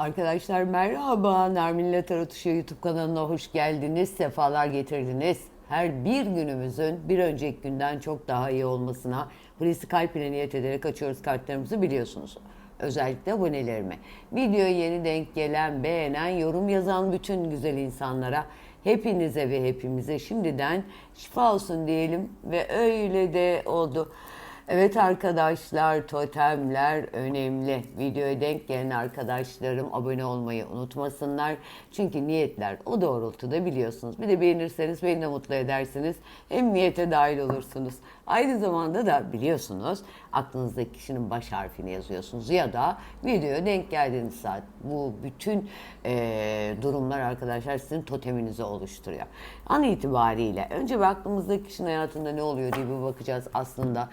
Arkadaşlar merhaba. Nermin Tarot YouTube kanalına hoş geldiniz. Sefalar getirdiniz. Her bir günümüzün bir önceki günden çok daha iyi olmasına Hulusi Kalp ile niyet ederek açıyoruz kartlarımızı biliyorsunuz. Özellikle abonelerime. Videoya yeni denk gelen, beğenen, yorum yazan bütün güzel insanlara hepinize ve hepimize şimdiden şifa olsun diyelim ve öyle de oldu. Evet arkadaşlar totemler önemli. Videoya denk gelen arkadaşlarım abone olmayı unutmasınlar. Çünkü niyetler o doğrultuda biliyorsunuz. Bir de beğenirseniz beni de mutlu edersiniz. Hem niyete dahil olursunuz. Aynı zamanda da biliyorsunuz aklınızdaki kişinin baş harfini yazıyorsunuz. Ya da videoya denk geldiğiniz saat. Bu bütün eee, durumlar arkadaşlar sizin toteminizi oluşturuyor. An itibariyle önce bir aklımızdaki kişinin hayatında ne oluyor diye bir bakacağız aslında.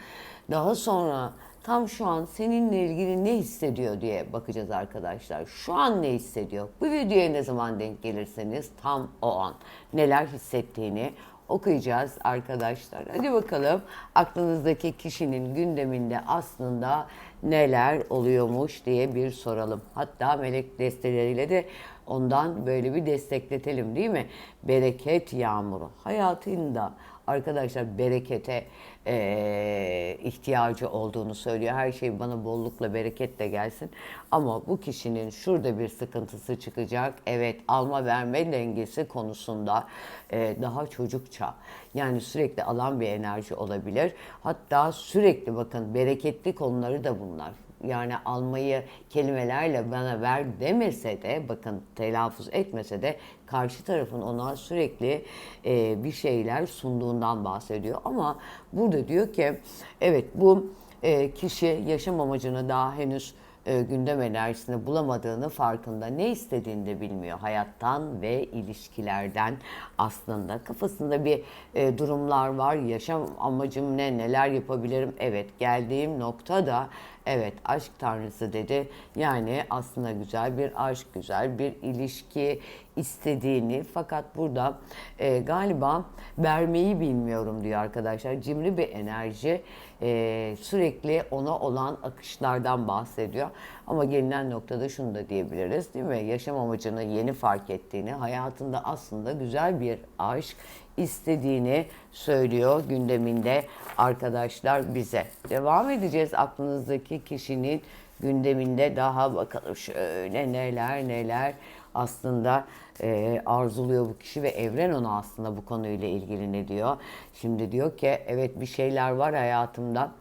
Daha sonra tam şu an seninle ilgili ne hissediyor diye bakacağız arkadaşlar. Şu an ne hissediyor? Bu videoya ne zaman denk gelirseniz tam o an neler hissettiğini okuyacağız arkadaşlar. Hadi bakalım aklınızdaki kişinin gündeminde aslında neler oluyormuş diye bir soralım. Hatta melek desteleriyle de ondan böyle bir destekletelim değil mi? Bereket yağmuru hayatında arkadaşlar berekete eee, ihtiyacı olduğunu söylüyor. Her şey bana bollukla bereketle gelsin. Ama bu kişinin şurada bir sıkıntısı çıkacak. Evet alma verme dengesi konusunda eee, daha çocukça. Yani sürekli alan bir enerji olabilir. Hatta sürekli bakın bereketli konuları da bunlar yani almayı kelimelerle bana ver demese de bakın telaffuz etmese de karşı tarafın ona sürekli e, bir şeyler sunduğundan bahsediyor. Ama burada diyor ki evet bu e, kişi yaşam amacını daha henüz e, gündem enerjisini bulamadığını farkında. Ne istediğini de bilmiyor hayattan ve ilişkilerden aslında. Kafasında bir e, durumlar var. Yaşam amacım ne? Neler yapabilirim? Evet geldiğim noktada evet aşk tanrısı dedi. Yani aslında güzel bir aşk, güzel bir ilişki istediğini fakat burada e, galiba vermeyi bilmiyorum diyor arkadaşlar. Cimri bir enerji e, sürekli ona olan akışlardan bahsediyor. Ama gelinen noktada şunu da diyebiliriz değil mi? Yaşam amacını yeni fark ettiğini, hayatında aslında güzel bir aşk istediğini söylüyor gündeminde arkadaşlar bize. Devam edeceğiz aklınızdaki kişinin gündeminde daha bakalım şöyle neler neler aslında e, arzuluyor bu kişi ve evren ona aslında bu konuyla ilgili ne diyor? Şimdi diyor ki evet bir şeyler var hayatımda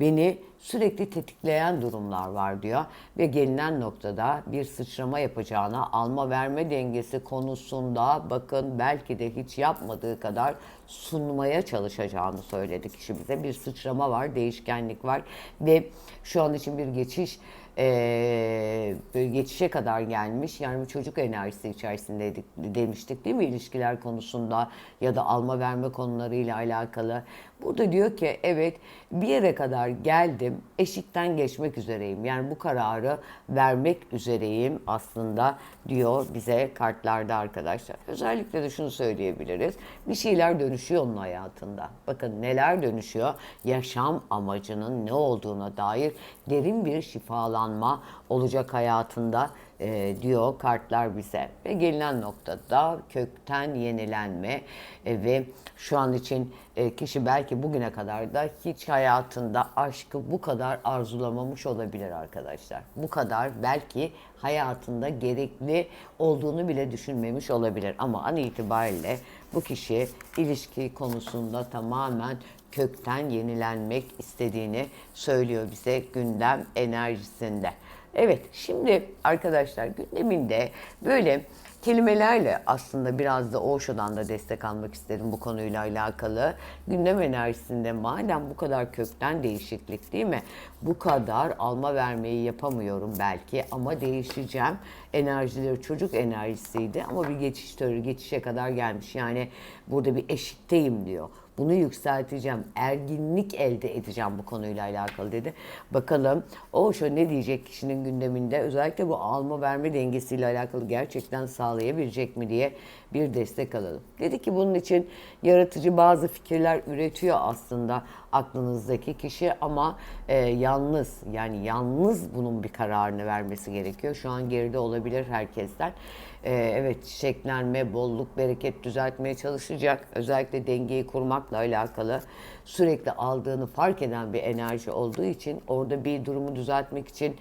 beni sürekli tetikleyen durumlar var diyor ve gelinen noktada bir sıçrama yapacağına alma verme dengesi konusunda bakın belki de hiç yapmadığı kadar sunmaya çalışacağını söyledi kişi bize. Bir sıçrama var, değişkenlik var ve şu an için bir geçiş böyle geçişe kadar gelmiş. Yani bu çocuk enerjisi içerisindeydik demiştik değil mi ilişkiler konusunda ya da alma verme konularıyla alakalı. Burada diyor ki evet bir yere kadar geldim eşikten geçmek üzereyim. Yani bu kararı vermek üzereyim aslında diyor bize kartlarda arkadaşlar. Özellikle de şunu söyleyebiliriz. Bir şeyler dönüşüyor onun hayatında. Bakın neler dönüşüyor. Yaşam amacının ne olduğuna dair derin bir şifalanma olacak hayatında e, diyor kartlar bize. Ve gelinen noktada kökten yenilenme e, ve şu an için e, kişi belki bugüne kadar da hiç hayatında aşkı bu kadar arzulamamış olabilir arkadaşlar. Bu kadar belki hayatında gerekli olduğunu bile düşünmemiş olabilir. Ama an itibariyle bu kişi ilişki konusunda tamamen kökten yenilenmek istediğini söylüyor bize gündem enerjisinde. Evet şimdi arkadaşlar gündeminde böyle kelimelerle aslında biraz da Osho'dan da destek almak isterim bu konuyla alakalı. Gündem enerjisinde madem bu kadar kökten değişiklik değil mi? Bu kadar alma vermeyi yapamıyorum belki ama değişeceğim. Enerjileri çocuk enerjisiydi ama bir geçiş törü geçişe kadar gelmiş. Yani burada bir eşikteyim diyor. Bunu yükselteceğim. Erginlik elde edeceğim bu konuyla alakalı dedi. Bakalım o şu ne diyecek kişinin gündeminde özellikle bu alma verme dengesiyle alakalı gerçekten sağlayabilecek mi diye bir destek alalım. Dedi ki bunun için yaratıcı bazı fikirler üretiyor aslında aklınızdaki kişi ama e, yalnız yani yalnız bunun bir kararını vermesi gerekiyor. Şu an geride olabilir herkesten. E, evet çiçeklenme, bolluk, bereket düzeltmeye çalışacak. Özellikle dengeyi kurmakla alakalı sürekli aldığını fark eden bir enerji olduğu için orada bir durumu düzeltmek için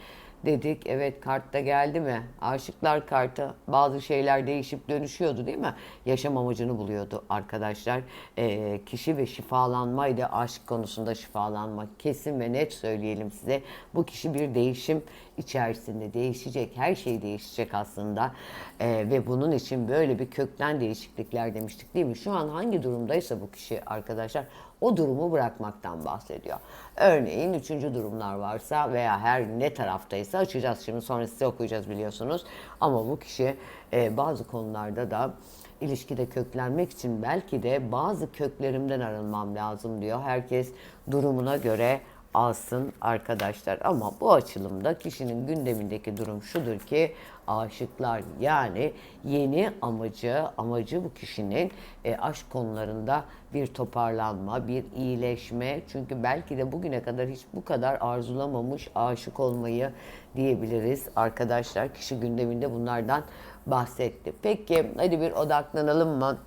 dedik. Evet kartta geldi mi? Aşıklar kartı bazı şeyler değişip dönüşüyordu değil mi? Yaşam amacını buluyordu arkadaşlar. Ee, kişi ve şifalanmaydı aşk konusunda şifalanma. Kesin ve net söyleyelim size. Bu kişi bir değişim içerisinde değişecek. Her şey değişecek aslında. Ee, ve bunun için böyle bir kökten değişiklikler demiştik değil mi? Şu an hangi durumdaysa bu kişi arkadaşlar o durumu bırakmaktan bahsediyor. Örneğin üçüncü durumlar varsa veya her ne taraftaysa açacağız şimdi sonra size okuyacağız biliyorsunuz. Ama bu kişi e, bazı konularda da ilişkide köklenmek için belki de bazı köklerimden arınmam lazım diyor. Herkes durumuna göre alsın arkadaşlar. Ama bu açılımda kişinin gündemindeki durum şudur ki aşıklar yani yeni amacı amacı bu kişinin e, aşk konularında bir toparlanma, bir iyileşme. Çünkü belki de bugüne kadar hiç bu kadar arzulamamış aşık olmayı diyebiliriz arkadaşlar. Kişi gündeminde bunlardan bahsetti. Peki hadi bir odaklanalım mı?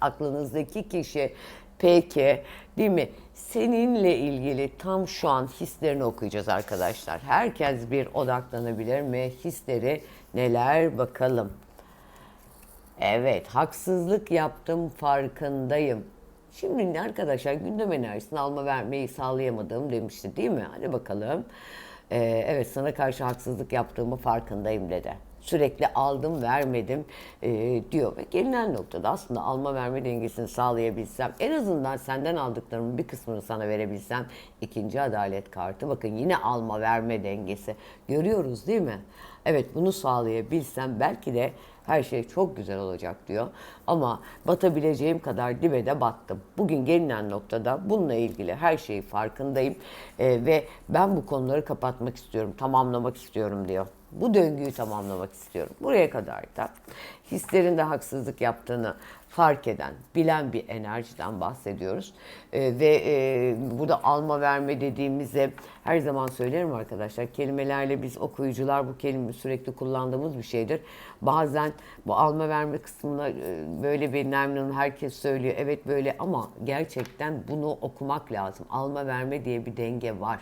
Aklınızdaki kişi Peki, değil mi? Seninle ilgili tam şu an hislerini okuyacağız arkadaşlar. Herkes bir odaklanabilir mi? Hisleri neler bakalım. Evet, haksızlık yaptım farkındayım. Şimdi arkadaşlar gündem enerjisini alma vermeyi sağlayamadım demişti değil mi? Hadi bakalım. Ee, evet sana karşı haksızlık yaptığımı farkındayım dedi. Sürekli aldım vermedim e, diyor. Ve gelinen noktada aslında alma verme dengesini sağlayabilsem en azından senden aldıklarımın bir kısmını sana verebilsem ikinci adalet kartı. Bakın yine alma verme dengesi. Görüyoruz değil mi? Evet bunu sağlayabilsem belki de her şey çok güzel olacak diyor. Ama batabileceğim kadar dibe de battım. Bugün gelinen noktada bununla ilgili her şeyi farkındayım Ee, ve ben bu konuları kapatmak istiyorum, tamamlamak istiyorum diyor. Bu döngüyü tamamlamak istiyorum. Buraya kadar da hislerinde haksızlık yaptığını fark eden, bilen bir enerjiden bahsediyoruz. Ee, ve e, burada alma verme dediğimizde her zaman söylerim arkadaşlar. Kelimelerle biz okuyucular bu kelime sürekli kullandığımız bir şeydir. Bazen bu alma verme kısmına e, böyle bir Nermin herkes söylüyor. Evet böyle ama gerçekten bunu okumak lazım. Alma verme diye bir denge var.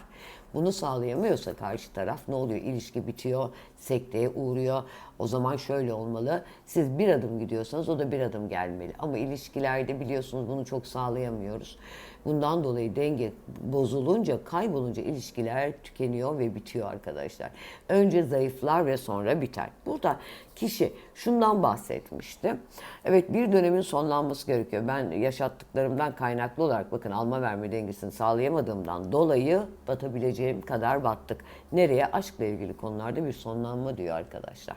Bunu sağlayamıyorsa karşı taraf ne oluyor? İlişki bitiyor, sekteye uğruyor. O zaman şöyle olmalı. Siz bir adım gidiyorsanız o da bir adım gelmeli. Ama ilişkilerde biliyorsunuz bunu çok sağlayamıyoruz. Bundan dolayı denge bozulunca, kaybolunca ilişkiler tükeniyor ve bitiyor arkadaşlar. Önce zayıflar ve sonra biter. Burada kişi şundan bahsetmişti. Evet bir dönemin sonlanması gerekiyor. Ben yaşattıklarımdan kaynaklı olarak bakın alma verme dengesini sağlayamadığımdan dolayı batabileceğim kadar battık. Nereye? Aşkla ilgili konularda bir sonlanma diyor arkadaşlar.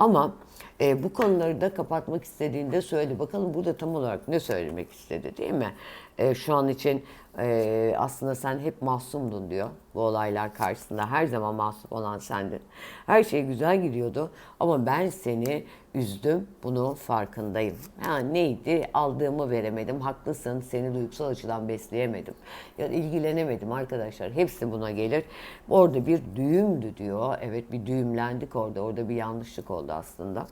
Ama e, bu konuları da kapatmak istediğinde söyledi. Bakalım burada tam olarak ne söylemek istedi değil mi? E, şu an için e, aslında sen hep masumdun diyor bu olaylar karşısında. Her zaman masum olan sendin. Her şey güzel gidiyordu ama ben seni üzdüm. Bunun farkındayım. Ha, neydi? Aldığımı veremedim. Haklısın. Seni duygusal açıdan besleyemedim. Ya ilgilenemedim arkadaşlar. Hepsi buna gelir. Orada bir düğümdü diyor. Evet bir düğümlendik orada. Orada bir yanlışlık oldu aslında.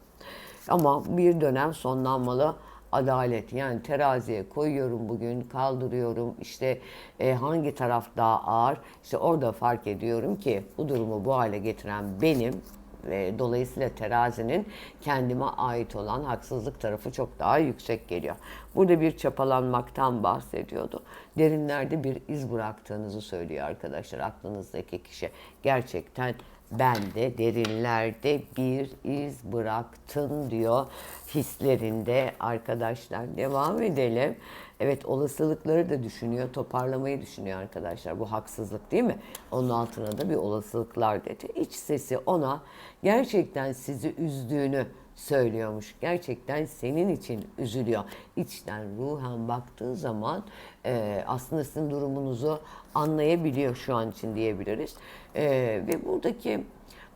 Ama bir dönem sonlanmalı adalet yani teraziye koyuyorum bugün kaldırıyorum işte e, hangi taraf daha ağır işte orada fark ediyorum ki bu durumu bu hale getiren benim ve dolayısıyla terazinin kendime ait olan haksızlık tarafı çok daha yüksek geliyor. Burada bir çapalanmaktan bahsediyordu. Derinlerde bir iz bıraktığınızı söylüyor arkadaşlar aklınızdaki kişi. Gerçekten ben de derinlerde bir iz bıraktın diyor hislerinde arkadaşlar. Devam edelim. Evet olasılıkları da düşünüyor, toparlamayı düşünüyor arkadaşlar. Bu haksızlık değil mi? Onun altına da bir olasılıklar dedi. İç sesi ona gerçekten sizi üzdüğünü söylüyormuş. Gerçekten senin için üzülüyor. İçten ruhen baktığı zaman e, aslında sizin durumunuzu anlayabiliyor şu an için diyebiliriz. E, ve buradaki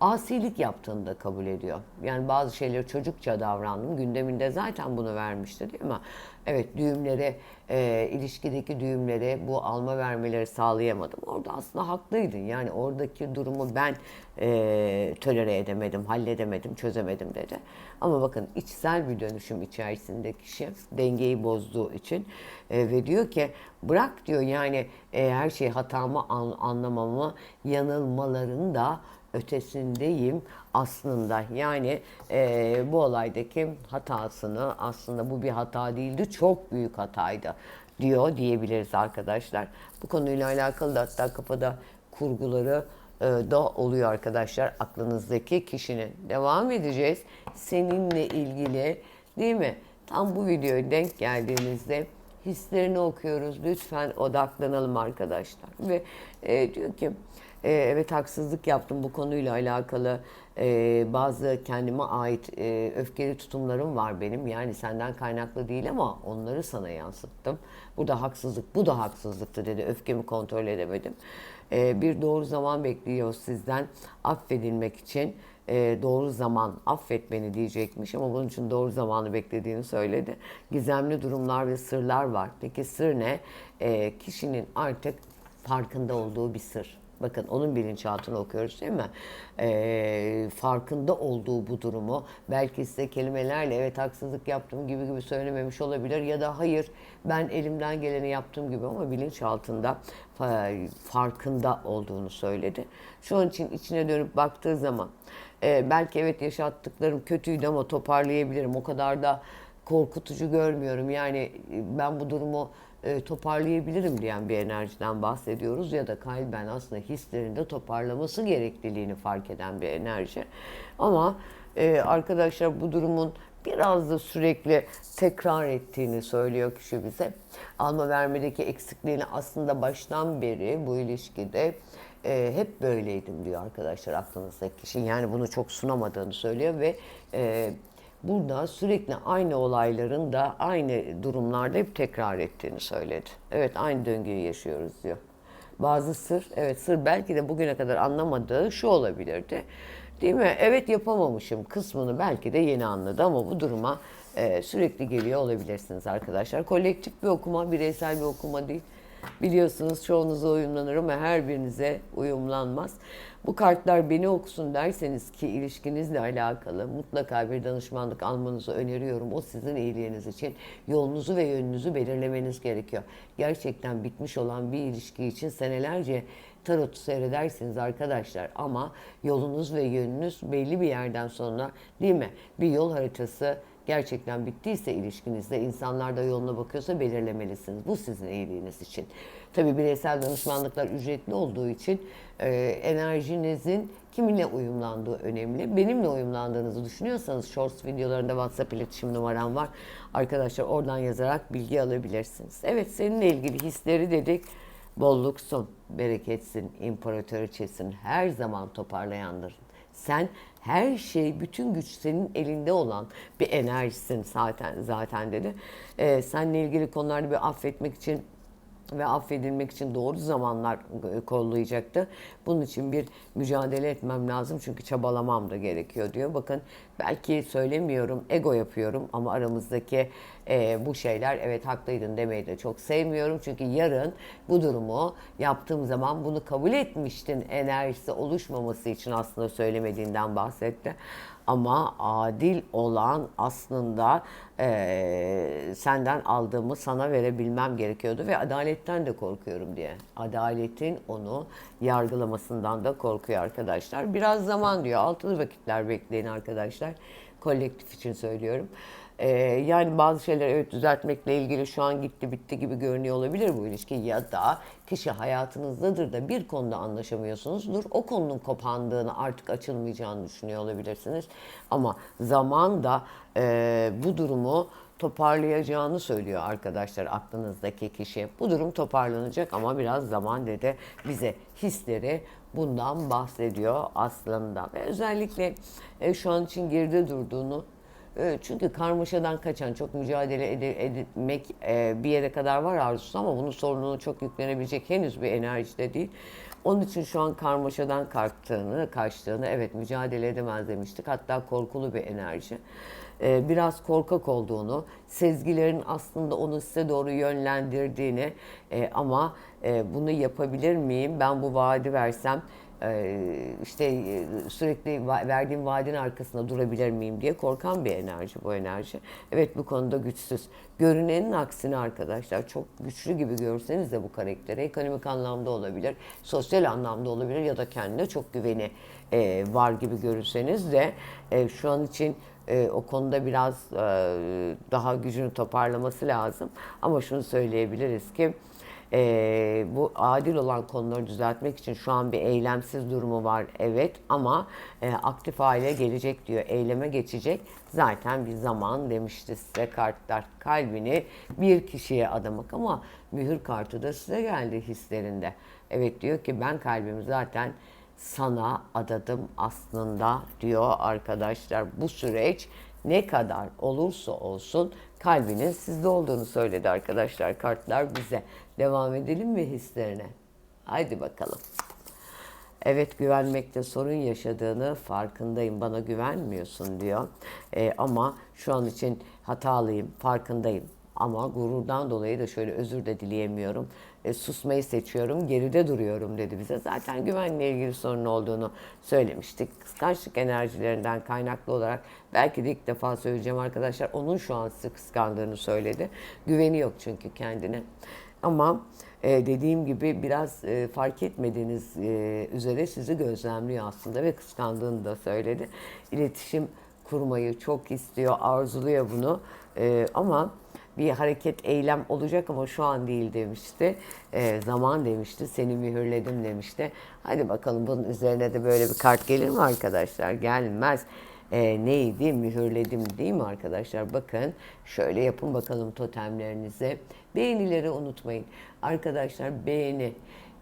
asilik yaptığını da kabul ediyor. Yani bazı şeyleri çocukça davrandım. Gündeminde zaten bunu vermişti değil mi? Evet düğümleri, e, ilişkideki düğümleri, bu alma vermeleri sağlayamadım. Orada aslında haklıydın. Yani oradaki durumu ben e, tolere edemedim, halledemedim, çözemedim dedi. Ama bakın içsel bir dönüşüm içerisinde kişi dengeyi bozduğu için e, ve diyor ki bırak diyor yani e, her şeyi hatamı an, anlamamı, yanılmaların da ötesindeyim aslında. Yani e, bu olaydaki hatasını aslında bu bir hata değildi, çok büyük hataydı diyor diyebiliriz arkadaşlar. Bu konuyla alakalı da hatta kafada kurguları e, da oluyor arkadaşlar aklınızdaki kişinin. Devam edeceğiz. Seninle ilgili değil mi? Tam bu videoya denk geldiğinizde hislerini okuyoruz. Lütfen odaklanalım arkadaşlar. Ve e, diyor ki e, evet haksızlık yaptım bu konuyla alakalı e, bazı kendime ait e, öfkeli tutumlarım var benim. Yani senden kaynaklı değil ama onları sana yansıttım. Burada haksızlık, bu da haksızlıktı dedi. Öfkemi kontrol edemedim. E, bir doğru zaman bekliyor sizden affedilmek için. E, doğru zaman affet beni diyecekmiş ama bunun için doğru zamanı beklediğini söyledi. Gizemli durumlar ve sırlar var. Peki sır ne? E, kişinin artık farkında olduğu bir sır. Bakın onun bilinçaltını okuyoruz değil mi? Ee, farkında olduğu bu durumu belki size kelimelerle evet haksızlık yaptım gibi gibi söylememiş olabilir ya da hayır ben elimden geleni yaptım gibi ama bilinçaltında fa- farkında olduğunu söyledi. Şu an için içine dönüp baktığı zaman e, belki evet yaşattıklarım kötüydü ama toparlayabilirim. O kadar da korkutucu görmüyorum. Yani e, ben bu durumu e, toparlayabilirim diyen bir enerjiden bahsediyoruz ya da kalben aslında hislerinde toparlaması gerekliliğini fark eden bir enerji. Ama e, arkadaşlar bu durumun biraz da sürekli tekrar ettiğini söylüyor kişi bize. Alma vermedeki eksikliğini aslında baştan beri bu ilişkide e, hep böyleydim diyor arkadaşlar aklınızdaki kişi. Yani bunu çok sunamadığını söylüyor ve e, burada sürekli aynı olayların da aynı durumlarda hep tekrar ettiğini söyledi. Evet aynı döngüyü yaşıyoruz diyor. Bazı sır, evet sır belki de bugüne kadar anlamadığı şu olabilirdi. Değil mi? Evet yapamamışım kısmını belki de yeni anladı ama bu duruma e, sürekli geliyor olabilirsiniz arkadaşlar. Kolektif bir okuma, bireysel bir okuma değil. Biliyorsunuz çoğunuza uyumlanır ama her birinize uyumlanmaz. Bu kartlar beni okusun derseniz ki ilişkinizle alakalı mutlaka bir danışmanlık almanızı öneriyorum. O sizin iyiliğiniz için yolunuzu ve yönünüzü belirlemeniz gerekiyor. Gerçekten bitmiş olan bir ilişki için senelerce tarot seyredersiniz arkadaşlar ama yolunuz ve yönünüz belli bir yerden sonra değil mi? Bir yol haritası gerçekten bittiyse ilişkinizde insanlar da yoluna bakıyorsa belirlemelisiniz. Bu sizin iyiliğiniz için. Tabii bireysel danışmanlıklar ücretli olduğu için e, enerjinizin kiminle uyumlandığı önemli. Benimle uyumlandığınızı düşünüyorsanız Shorts videolarında WhatsApp iletişim numaram var. Arkadaşlar oradan yazarak bilgi alabilirsiniz. Evet seninle ilgili hisleri dedik. Bolluksun, bereketsin, imparatoriçesin, her zaman toparlayandır. Sen her şey, bütün güç senin elinde olan bir enerjisin zaten zaten dedi. Ee, seninle ilgili konularda bir affetmek için ve affedilmek için doğru zamanlar e, kollayacaktı. Bunun için bir mücadele etmem lazım çünkü çabalamam da gerekiyor diyor. Bakın belki söylemiyorum, ego yapıyorum ama aramızdaki e, bu şeyler evet haklıydın demeyi de çok sevmiyorum. Çünkü yarın bu durumu yaptığım zaman bunu kabul etmiştin enerjisi oluşmaması için aslında söylemediğinden bahsetti. Ama adil olan aslında e, senden aldığımı sana verebilmem gerekiyordu ve adaletten de korkuyorum diye. Adaletin onu yargılamasından da korkuyor arkadaşlar. Biraz zaman diyor. Altılı vakitler bekleyin arkadaşlar. Kolektif için söylüyorum. Ee, yani bazı şeyler evet düzeltmekle ilgili şu an gitti bitti gibi görünüyor olabilir bu ilişki ya da kişi hayatınızdadır da bir konuda anlaşamıyorsunuzdur. O konunun kopandığını artık açılmayacağını düşünüyor olabilirsiniz. Ama zaman da e, bu durumu toparlayacağını söylüyor arkadaşlar aklınızdaki kişi. Bu durum toparlanacak ama biraz zaman dedi bize hisleri bundan bahsediyor aslında. Ve özellikle e, şu an için geride durduğunu Çünkü karmaşadan kaçan, çok mücadele ede- etmek e, bir yere kadar var arzusu ama bunun sorununu çok yüklenebilecek henüz bir enerjide değil. Onun için şu an karmaşadan kalktığını, kaçtığını, evet mücadele edemez demiştik. Hatta korkulu bir enerji. E, Biraz korkak olduğunu, sezgilerin aslında onu size doğru yönlendirdiğini e, ama e, bunu yapabilir miyim, ben bu vaadi versem ee, işte e, sürekli verdiğim vaadin arkasında durabilir miyim diye korkan bir enerji bu enerji. Evet bu konuda güçsüz. Görünenin aksine arkadaşlar çok güçlü gibi görseniz de bu karakteri ekonomik anlamda olabilir, sosyal anlamda olabilir ya da kendine çok güveni e, var gibi görürseniz de e, şu an için o konuda biraz daha gücünü toparlaması lazım. Ama şunu söyleyebiliriz ki ee, bu adil olan konuları düzeltmek için şu an bir eylemsiz durumu var evet ama e, aktif hale gelecek diyor. Eyleme geçecek. Zaten bir zaman demişti size kartlar. Kalbini bir kişiye adamak ama mühür kartı da size geldi hislerinde. Evet diyor ki ben kalbimi zaten sana adadım aslında diyor arkadaşlar. Bu süreç ne kadar olursa olsun kalbinin sizde olduğunu söyledi arkadaşlar kartlar bize. Devam edelim mi hislerine? Haydi bakalım. Evet güvenmekte sorun yaşadığını farkındayım. Bana güvenmiyorsun diyor. Ee, ama şu an için hatalıyım, farkındayım. Ama gururdan dolayı da şöyle özür de dileyemiyorum. E, susmayı seçiyorum, geride duruyorum dedi bize. Zaten güvenle ilgili sorun olduğunu söylemiştik. Kıskançlık enerjilerinden kaynaklı olarak belki de ilk defa söyleyeceğim arkadaşlar. Onun şu an sizi kıskandığını söyledi. Güveni yok çünkü kendine. Ama e, dediğim gibi biraz e, fark etmediğiniz e, üzere sizi gözlemliyor aslında ve kıskandığını da söyledi. İletişim kurmayı çok istiyor, arzuluyor bunu. E, ama bir hareket, eylem olacak ama şu an değil demişti. E, zaman demişti, seni mühürledim demişti. Hadi bakalım bunun üzerine de böyle bir kart gelir mi arkadaşlar? Gelmez e, neydi? Mühürledim değil mi arkadaşlar? Bakın şöyle yapın bakalım totemlerinizi. Beğenileri unutmayın. Arkadaşlar beğeni,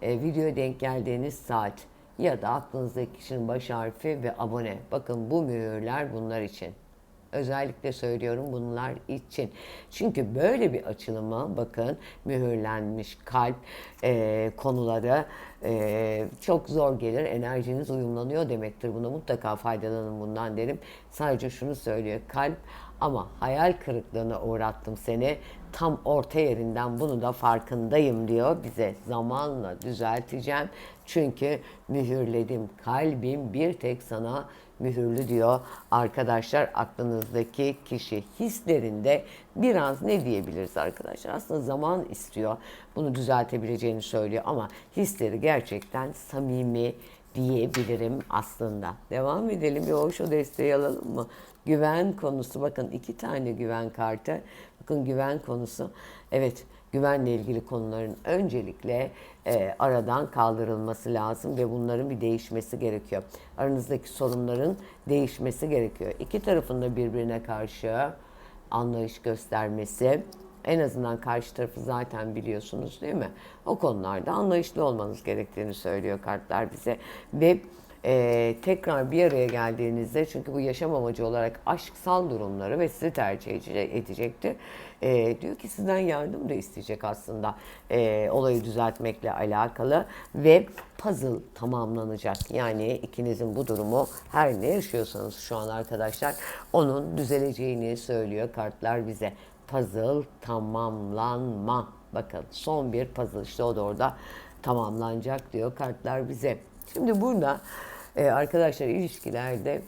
e, videoya denk geldiğiniz saat ya da aklınızdaki kişinin baş harfi ve abone. Bakın bu mühürler bunlar için. Özellikle söylüyorum bunlar için. Çünkü böyle bir açılıma bakın mühürlenmiş kalp e, konuları e, çok zor gelir. Enerjiniz uyumlanıyor demektir. Buna mutlaka faydalanın bundan derim. Sadece şunu söylüyor kalp ama hayal kırıklığına uğrattım seni. Tam orta yerinden bunu da farkındayım diyor bize. Zamanla düzelteceğim. Çünkü mühürledim kalbim bir tek sana mühürlü diyor arkadaşlar aklınızdaki kişi hislerinde biraz ne diyebiliriz arkadaşlar aslında zaman istiyor bunu düzeltebileceğini söylüyor ama hisleri gerçekten samimi diyebilirim aslında. Devam edelim bir hoş o desteği alalım mı? Güven konusu bakın iki tane güven kartı. Bakın güven konusu. Evet güvenle ilgili konuların öncelikle e, aradan kaldırılması lazım ve bunların bir değişmesi gerekiyor. Aranızdaki sorunların değişmesi gerekiyor. İki tarafın da birbirine karşı anlayış göstermesi, en azından karşı tarafı zaten biliyorsunuz değil mi? O konularda anlayışlı olmanız gerektiğini söylüyor kartlar bize. Ve e, tekrar bir araya geldiğinizde çünkü bu yaşam amacı olarak aşksal durumları ve sizi tercih ede- edecektir. E, diyor ki sizden yardım da isteyecek aslında e, olayı düzeltmekle alakalı ve puzzle tamamlanacak. Yani ikinizin bu durumu her ne yaşıyorsanız şu an arkadaşlar onun düzeleceğini söylüyor kartlar bize. Puzzle tamamlanma. Bakın son bir puzzle işte o da orada tamamlanacak diyor kartlar bize. Şimdi burada e, arkadaşlar ilişkilerde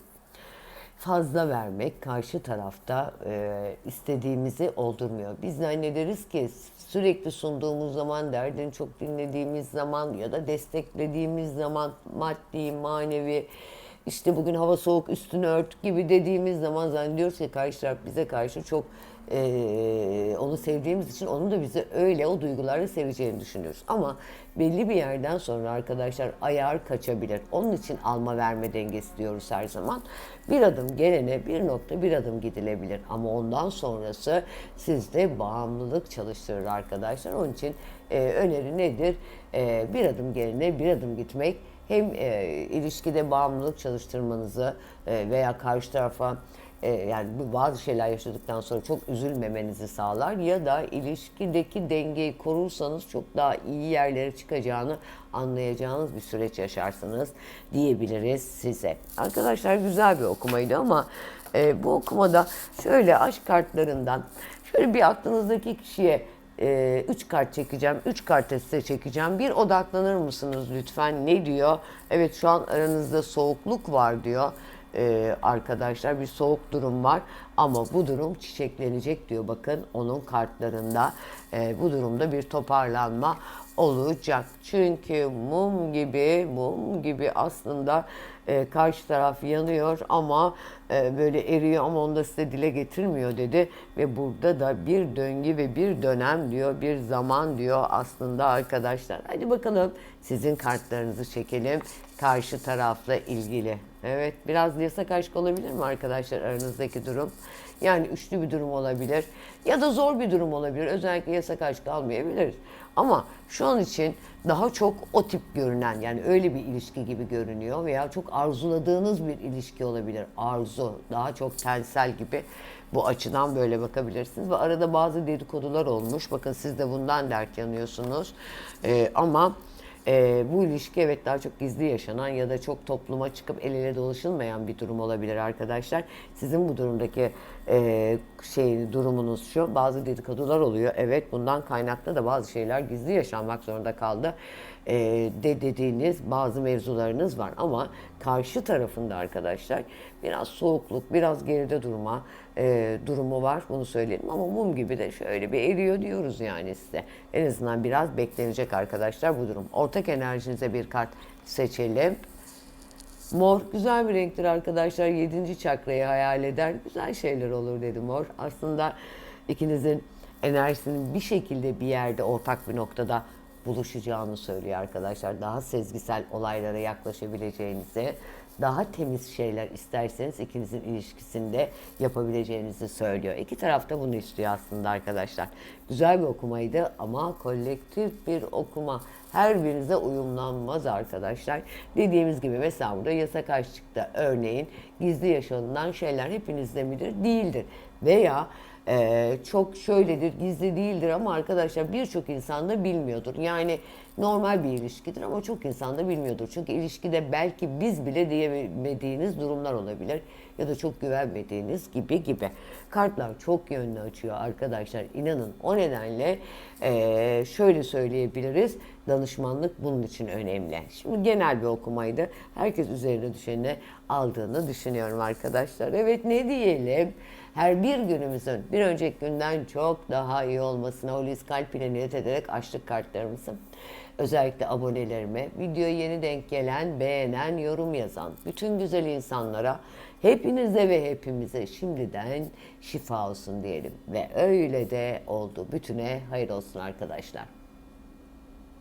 fazla vermek karşı tarafta e, istediğimizi oldurmuyor. Biz zannederiz ki sürekli sunduğumuz zaman, derdini çok dinlediğimiz zaman ya da desteklediğimiz zaman maddi, manevi işte bugün hava soğuk üstünü ört gibi dediğimiz zaman zannediyoruz ki karşı taraf bize karşı çok e, onu sevdiğimiz için onun da bizi öyle o duygularla seveceğini düşünüyoruz. Ama belli bir yerden sonra arkadaşlar ayar kaçabilir. Onun için alma verme dengesi diyoruz her zaman. Bir adım gelene bir nokta bir adım gidilebilir. Ama ondan sonrası sizde bağımlılık çalıştırır arkadaşlar. Onun için e, öneri nedir? E, bir adım gelene bir adım gitmek hem e, ilişkide bağımlılık çalıştırmanızı e, veya karşı tarafa e, yani bazı şeyler yaşadıktan sonra çok üzülmemenizi sağlar ya da ilişkideki dengeyi korursanız çok daha iyi yerlere çıkacağını anlayacağınız bir süreç yaşarsınız diyebiliriz size. Arkadaşlar güzel bir okumaydı ama e, bu okumada şöyle aşk kartlarından şöyle bir aklınızdaki kişiye e, üç kart çekeceğim. Üç kart da size çekeceğim. Bir odaklanır mısınız lütfen? Ne diyor? Evet şu an aranızda soğukluk var diyor e, arkadaşlar. Bir soğuk durum var ama bu durum çiçeklenecek diyor. Bakın onun kartlarında e, bu durumda bir toparlanma olacak. Çünkü mum gibi, mum gibi aslında e, karşı taraf yanıyor ama e, böyle eriyor ama onu da size dile getirmiyor dedi. Ve burada da bir döngü ve bir dönem diyor, bir zaman diyor aslında arkadaşlar. Hadi bakalım sizin kartlarınızı çekelim karşı tarafla ilgili. Evet biraz yasak aşk olabilir mi arkadaşlar aranızdaki durum? Yani üçlü bir durum olabilir ya da zor bir durum olabilir. Özellikle yasak aşk almayabilir. Ama şu an için daha çok o tip görünen yani öyle bir ilişki gibi görünüyor veya çok arzuladığınız bir ilişki olabilir. Arzu daha çok tensel gibi bu açıdan böyle bakabilirsiniz. Ve arada bazı dedikodular olmuş. Bakın siz de bundan dert yanıyorsunuz. Ee, ama ee, bu ilişki evet daha çok gizli yaşanan ya da çok topluma çıkıp el ele dolaşılmayan bir durum olabilir arkadaşlar. Sizin bu durumdaki e, şey durumunuz şu bazı dedikodular oluyor. Evet bundan kaynaklı da bazı şeyler gizli yaşanmak zorunda kaldı. E, de dediğiniz bazı mevzularınız var ama karşı tarafında arkadaşlar biraz soğukluk, biraz geride durma e, durumu var. Bunu söyleyelim ama mum gibi de şöyle bir eriyor diyoruz yani size. En azından biraz beklenecek arkadaşlar bu durum. Ortak enerjinize bir kart seçelim. Mor güzel bir renktir arkadaşlar. Yedinci çakrayı hayal eder. Güzel şeyler olur dedi mor. Aslında ikinizin enerjisinin bir şekilde bir yerde ortak bir noktada buluşacağını söylüyor arkadaşlar. Daha sezgisel olaylara yaklaşabileceğinizi, daha temiz şeyler isterseniz ikinizin ilişkisinde yapabileceğinizi söylüyor. İki taraf da bunu istiyor aslında arkadaşlar. Güzel bir okumaydı ama kolektif bir okuma her birinize uyumlanmaz arkadaşlar. Dediğimiz gibi mesela burada yasak aşkta örneğin gizli yaşanılan şeyler hepinizde midir? Değildir. Veya ee, çok şöyledir, gizli değildir ama arkadaşlar birçok insan da bilmiyordur. Yani normal bir ilişkidir ama çok insan da bilmiyordur. Çünkü ilişkide belki biz bile diyemediğiniz durumlar olabilir ya da çok güvenmediğiniz gibi gibi. Kartlar çok yönlü açıyor arkadaşlar. İnanın o nedenle ee, şöyle söyleyebiliriz. Danışmanlık bunun için önemli. Şimdi genel bir okumaydı. Herkes üzerine düşeni aldığını düşünüyorum arkadaşlar. Evet ne diyelim? her bir günümüzün bir önceki günden çok daha iyi olmasına Hulusi Kalp ile niyet ederek açtık kartlarımızı. Özellikle abonelerime, videoya yeni denk gelen, beğenen, yorum yazan bütün güzel insanlara, hepinize ve hepimize şimdiden şifa olsun diyelim. Ve öyle de oldu. Bütüne hayır olsun arkadaşlar.